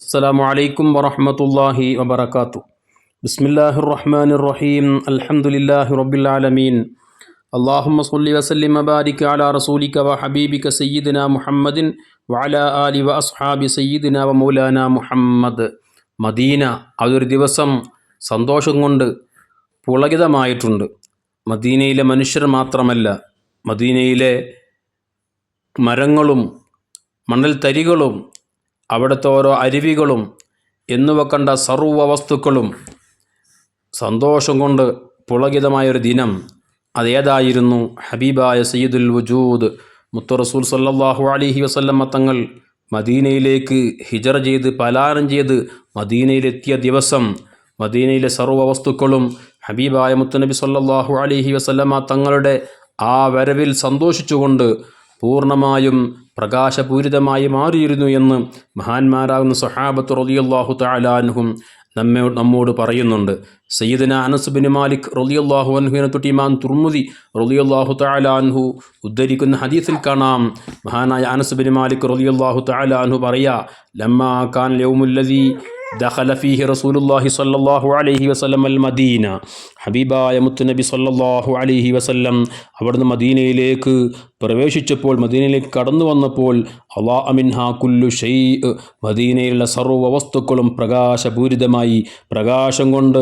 السلام عليكم ورحمة الله وبركاته بسم الله الرحمن الرحيم الحمد لله رب العالمين اللهم صل وسلم وبارك على رسولك وحبيبك سيدنا محمد وعلى آل وأصحاب سيدنا ومولانا Muhammad Medina അതൊരു ദിവസം സന്തോഷം കൊണ്ട് പുളകിതമായിട്ടുണ്ട് മദീനയിലെ മനുഷ്യർ മാത്രമല്ല മദീനയിലെ മരങ്ങളും മണൽത്തരികളും അവിടുത്തെ ഓരോ അരുവികളും എന്നിവ കണ്ട സർവ വസ്തുക്കളും സന്തോഷം കൊണ്ട് പുളകിതമായൊരു ദിനം അതേതായിരുന്നു ഹബീബായ സയ്യിദുൽ വജൂദ്. മുത്തു റസൂൽ സല്ലാഹു അലിഹി വസല്ലമ്മ തങ്ങൾ മദീനയിലേക്ക് ഹിജർ ചെയ്ത് പലായനം ചെയ്ത് മദീനയിലെത്തിയ ദിവസം മദീനയിലെ സർവ വസ്തുക്കളും ഹബീബായ മുത്തനബി സല്ലാഹു അലിഹി വസല്ലമ്മ തങ്ങളുടെ ആ വരവിൽ സന്തോഷിച്ചുകൊണ്ട് പൂർണമായും പ്രകാശപൂരിതമായി മാറിയിരുന്നു എന്ന് മഹാന്മാരാകുന്ന സഹാബത്ത് റലിയല്ലാഹു താലാൻഹും നമ്മെ നമ്മോട് പറയുന്നുണ്ട്. സയ്യിദന അനസ് ബിൻ മാലിക് റലിയല്ലാഹു അൻഹുവിനെ തൊട്ടി ഇമാൻ തുർമുദി റലിയല്ലാഹു താലാൻഹു ഉദ്ധരിക്കുന്ന ഹദീസിൽ കാണാം. മഹാനായ അനസ് ബിൻ മാലിക് റലിയല്ലാഹു താലാൻഹു പറയാ ലമ്മ ഖാൻ ലൗമുല്ലതി ദഖല ഫീഹി റസൂലുല്ലാഹി സ്വല്ലല്ലാഹു അലൈഹി വസല്ലം അൽ മദീന ഹബീബായ മുത്തുനബി സ്വല്ലല്ലാഹു അലൈഹി വസല്ലം അവിടുന്ന് മദീനയിലേക്ക് പ്രവേശിച്ചപ്പോൾ മദീനയിലേക്ക് കടന്നു വന്നപ്പോൾ അള്ളാ അമിൻഹ കുല്ലു ഷെയ് മദീനയിലുള്ള സർവ വസ്തുക്കളും പ്രകാശപൂരിതമായി. പ്രകാശം കൊണ്ട്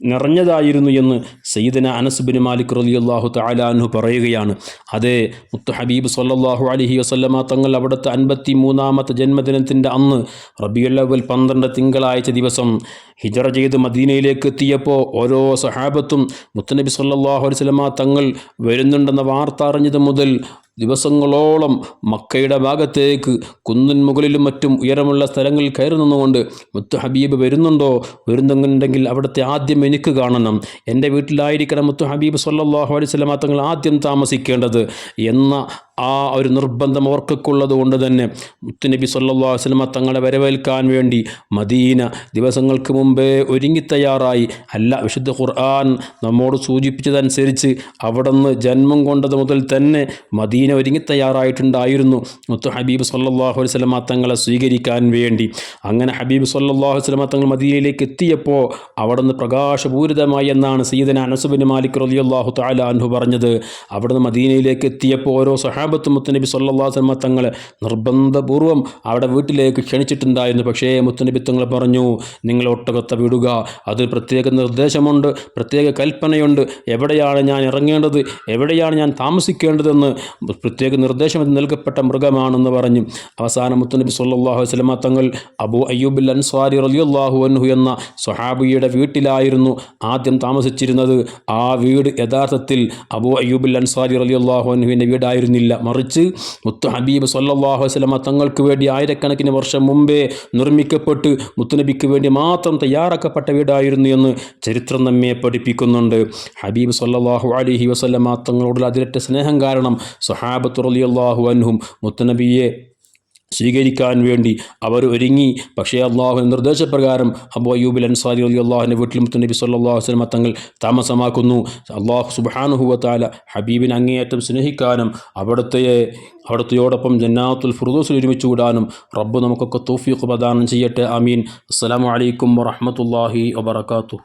നിറഞ്ഞതായിരുന്നു എന്ന് സയ്യിദന അനസ് മാലിക് റലി അള്ളാഹു താലാൻഹു പറയുകയാണ്. അതെ മുത്ത് ഹബീബ് സല്ലാഹു അലഹി വസ്ല്ലമ തങ്ങൾ അവിടുത്തെ അൻപത്തി മൂന്നാമത്തെ ജന്മദിനത്തിന്റെ അന്ന് റബിയുല്ലവൽ പന്ത്രണ്ട് തിങ്കളാഴ്ച ദിവസം ഹിജറ ചെയ്ത് മദീനയിലേക്ക് എത്തിയപ്പോൾ ഓരോ സഹാബത്തും മുത്തനബി സല്ലാഹു അലൈവലമ തങ്ങൾ വരുന്നുണ്ടെന്ന വാർത്ത അറിഞ്ഞത് മുതൽ ദിവസങ്ങളോളം മക്കയുടെ ഭാഗത്തേക്ക് കുന്നിൻ മുകളിലും മറ്റും ഉയരമുള്ള സ്ഥലങ്ങളിൽ കയറി നിന്നുകൊണ്ട് മുത്തു ഹബീബ് വരുന്നുണ്ടോ? വരുന്നുണ്ടെങ്കിൽ അവിടുത്തെ ആദ്യം എനിക്ക് കാണണം. എന്റെ വീട്ടിലായിരിക്കണം മുത്തു ഹബീബ് സല്ലാഹു അലൈഹി തങ്ങൾ ആദ്യം താമസിക്കേണ്ടത് എന്ന ആ ഒരു നിർബന്ധം അവർക്കുള്ളത് കൊണ്ട് തന്നെ മുത്തുനബി സല്ലാ വസ്ലമ തങ്ങളെ വരവേൽക്കാൻ വേണ്ടി മദീന ദിവസങ്ങൾക്ക് മുമ്പേ ഒരുങ്ങി തയ്യാറായി. അല്ല വിശുദ്ധ ഖുർആൻ നമ്മോട് സൂചിപ്പിച്ചതനുസരിച്ച് അവിടെ നിന്ന് ജന്മം കൊണ്ടത് മുതൽ തന്നെ മദീന ഒരുങ്ങി തയ്യാറായിട്ടുണ്ടായിരുന്നു. മുത്തു ഹബീബ് സല്ലാഹു വസ്ലമ തങ്ങളെ സ്വീകരിക്കാൻ വേണ്ടി. അങ്ങനെ ഹബീബ് സല്ലാഹു വസ്ലമ തങ്ങൾ മദീനയിലേക്ക് എത്തിയപ്പോൾ അവിടെ നിന്ന് പ്രകാശപൂരിതമായി എന്നാണ് സീദന അനസുബിൻ മാലിക് റലിയല്ലാഹു താല അൻഹു പറഞ്ഞത്. അവിടെ നിന്ന് മദീനയിലേക്ക് എത്തിയപ്പോൾ ഓരോ സഹാബ് സഹാബത്ത് മുത്തനബി സല്ലാസ്ലമ തങ്ങൾ നിർബന്ധപൂർവം അവിടെ വീട്ടിലേക്ക് ക്ഷണിച്ചിട്ടുണ്ടായിരുന്നു. പക്ഷേ മുത്തനബി തങ്ങൾ പറഞ്ഞു നിങ്ങൾ ഒട്ടകത്തെ വിടുക. അത് പ്രത്യേക നിർദ്ദേശമുണ്ട് പ്രത്യേക കൽപ്പനയുണ്ട്. എവിടെയാണ് ഞാൻ ഇറങ്ങേണ്ടത്? എവിടെയാണ് ഞാൻ താമസിക്കേണ്ടതെന്ന് പ്രത്യേക നിർദ്ദേശം നൽകപ്പെട്ട മൃഗമാണെന്ന് പറഞ്ഞു. അവസാനം മുത്തനബി സല്ലാഹു വസ്ലമ തങ്ങൾ അബു അയ്യൂബിൽ അൻസ്വാരി റലിയുല്ലാഹു അൻഹു എന്ന സ്വഹാബിയുടെ വീട്ടിലായിരുന്നു ആദ്യം താമസിച്ചിരുന്നത്. ആ വീട് യഥാർത്ഥത്തിൽ അബു അയ്യൂബിൽ അൻസാരി റലിയുല്ലാഹു അൻഹുവിന്റെ വീടായിരുന്നില്ല. മറിച്ച് മുത്തു ഹബീബ് സല്ലാഹു വസ്ലമ തങ്ങൾക്ക് വേണ്ടി ആയിരക്കണക്കിന് വർഷം മുമ്പേ നിർമ്മിക്കപ്പെട്ട് മുത്തുനബിക്ക് വേണ്ടി മാത്രം തയ്യാറാക്കപ്പെട്ട വീടായിരുന്നു എന്ന് ചരിത്രം നമ്മെ പഠിപ്പിക്കുന്നുണ്ട്. ഹബീബ് സല്ലാഹു അലഹി വസ്ലമ തങ്ങളോടുള്ള അതിരറ്റ സ്നേഹം കാരണം സഹാബത്ത് റലിയല്ലാഹു അൻഹും മുത്തുനബിയെ സ്വീകരിക്കാൻ വേണ്ടി അവർ ഒരുങ്ങി. പക്ഷേ അള്ളാഹു നിർദ്ദേശപ്രകാരം അബു അയ്യൂബിൽ അൻസാരി അലി അള്ളാഹുവിന്റെ വീട്ടിൽ മുത്തനബി സല്ലാഹു വസ്ലമ തങ്ങൾ താമസമാക്കുന്നു. അള്ളാഹു സുബാനുഹുവത്താല ഹബീബിനെ അങ്ങേയറ്റം സ്നേഹിക്കാനും അവിടുത്തെ അവിടുത്തെയോടൊപ്പം ജന്നാത്തുൽ ഫുർദൂസിൽ ഒരുമിച്ച് കൂടാനും റബ്ബ് നമുക്കൊക്കെ തോഫീഖ് പ്രദാനം ചെയ്യട്ടെ. അമീൻ അസ്സാം വലൈക്കും വറഹമത്തല്ലാഹി വബർക്കാത്തു